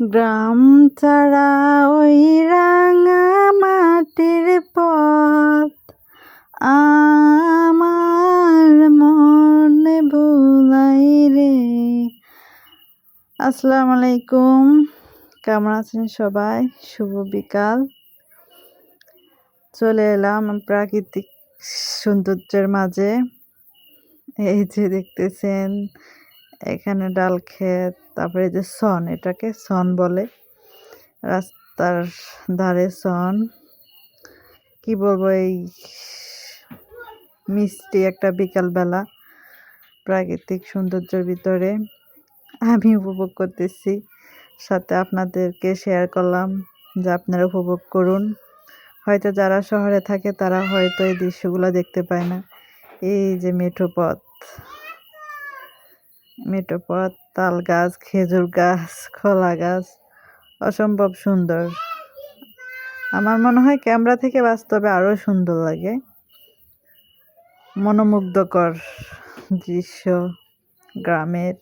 গ্রাম ছাড়া ওই রাঙা মাটির পথ। আমার মনে ভুলাই রে। আসসালামু আলাইকুম। কেমন আছেন সবাই? শুভ বিকাল। চলে এলাম প্রাকৃতিক সৌন্দর্যের মাঝে। এই যে দেখতেছেন এখানে ডাল ক্ষেত, তারপরে যে সন, এটাকে সন বলে। রাস্তার ধারে সন। কি বলব, এই মিষ্টি একটা বিকালবেলা। প্রাকৃতিক সৌন্দর্যের ভিতরে আমি উপভোগ করতেছি। সাথে আপনাদেরকে শেয়ার করলাম যে আপনারা উপভোগ করুন। হয়তো যারা শহরে থাকে তারা হয়তো এই দৃশ্যগুলো দেখতে পায় না। এই যে মেঠো পথ। মেঠো পথ তাল গাছ খেজুর গাছ কলা গাছ, অসম্ভব সুন্দর। আমার মনে হয় ক্যামেরা থেকে বাস্তবে আরও সুন্দর লাগে। মনোমুগ্ধকর দৃশ্য গ্রামের।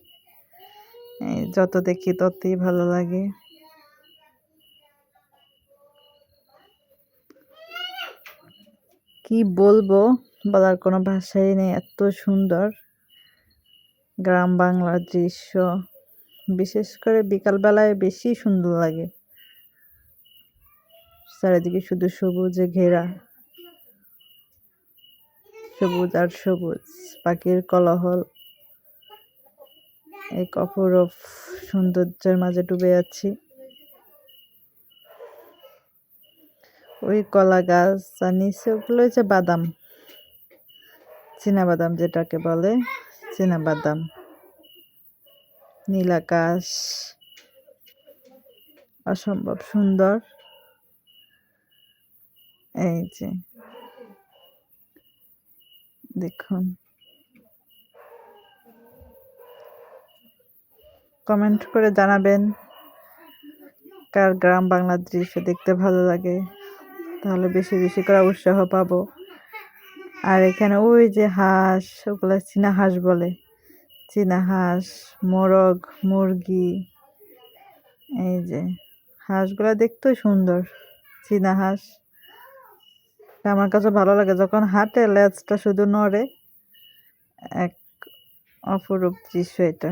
যত দেখি ততই ভালো লাগে। কি বলব? বলার কোনো ভাষাই নেই, এত সুন্দর। গ্রাম বাংলার দৃশ্য। বিশেষ করে বিকালবেলায় বেশি সুন্দর লাগে। চারিদিকে শুধু সবুজে ঘেরা। সবুজ আর সবুজ। পাখির কলহল। এক অপরূপ সৌন্দর্যের মাঝে ডুবে যাচ্ছি ওই কলা গাছ আর নিচে ওগুলো হচ্ছে বাদাম। চীনা বাদাম যেটাকে বলে। বাদাম নীল আকাশ অসম্ভব সুন্দর এই যে। দেখুন। কমেন্ট করে জানাবেন। কার গ্রাম বাংলার দৃশ্য দেখতে ভালো লাগে? তাহলে বেশি বেশি করে উৎসাহ পাবো। আর এখানে ওই যে হাঁস, ওগুলো চীনা হাঁস বলে। চীনা হাঁস, মোরগ, মুরগি, এই যে হাঁসগুলো দেখতেও সুন্দর, চীনা হাঁস। আমার কাছে ভালো লাগে যখন হাঁটে, লেজটা শুধু নড়ে, এক অপরূপ দৃশ্য এটা।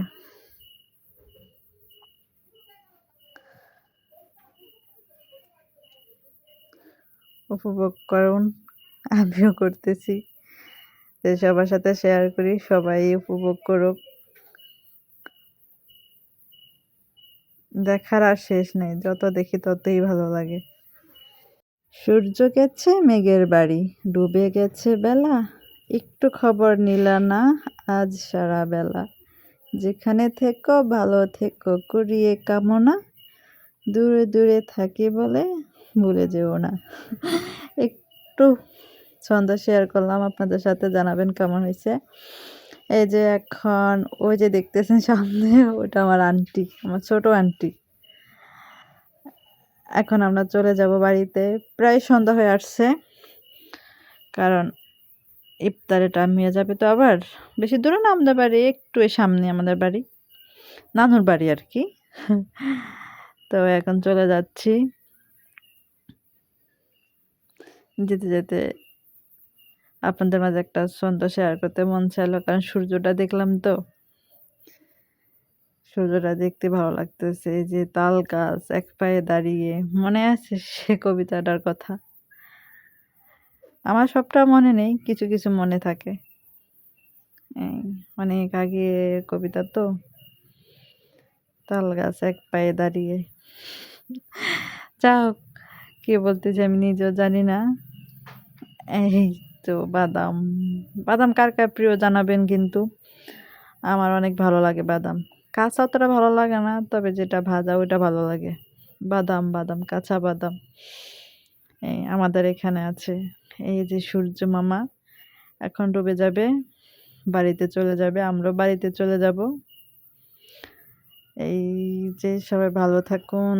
উপভোগ করুন। আমিও করতেছি। সবার সাথে শেয়ার করি, সবাই উপভোগ করুক। দেখার আর শেষ নেই, যত দেখি ততই ভালো লাগে। সূর্য গেছে মেঘের বাড়ি, ডুবে গেছে বেলা। একটু খবর নিলা না আজ সারা বেলা। যেখানে থেকো, ভালো থেকো করিয়ে কামনা দূরে দূরে থাকি বলে ভুলে যেও না। একটু ছন্দ শেয়ার করলাম, আপনাদের সাথে জানাবেন কেমন হয়েছে। এই যে এখন, ওই যে দেখতেছেন সামনে, ওটা আমার আন্টি আমার ছোট আন্টি এখন আমরা চলে যাব বাড়িতে। প্রায় সন্ধ্যা হয়ে আসছে, কারণ ইফতারে টাইম হয়ে যাবে তো আবার। বেশি দূরে না আমাদের বাড়ি, একটু সামনে আমাদের বাড়ি। নানুর বাড়ি আর কি। তো এখন চলে যাচ্ছি। যেতে যেতে আপনাদের মাঝে একটা সন্ধ্যা শেয়ার করতে মন চাইলো, কারণ সূর্যটা দেখলাম তো। সূর্যটা দেখতে ভালো লাগতেছে, এই যে তাল গাছ এক পায়ে দাঁড়িয়ে, মনে আছে সে কবিতাটার কথা? আমার সবটা মনে নেই, কিছু কিছু মনে থাকে। অনেক আগে কবিতা তো। তাল গাছ এক পায়ে দাঁড়িয়ে। যা হোক, কে বলতেছে আমি নিজেও জানি না। এই তো বাদাম বাদাম কার কার প্রিয় জানাবেন কিন্তু? আমার অনেক ভালো লাগে বাদাম। কাঁচা অতটা ভালো লাগে না, তবে যেটা ভাজা ওইটা ভালো লাগে। বাদাম বাদাম, কাঁচা বাদাম। এই আমাদের এখানে আছে। এই যে সূর্য মামা এখন ডুবে যাবে, বাড়িতে চলে যাবে, আমরাও বাড়িতে চলে যাব। এই যে সবাই ভালো থাকুন,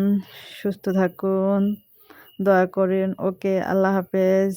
সুস্থ থাকুন, দয়া করেন। ওকে, আল্লাহ হাফেজ।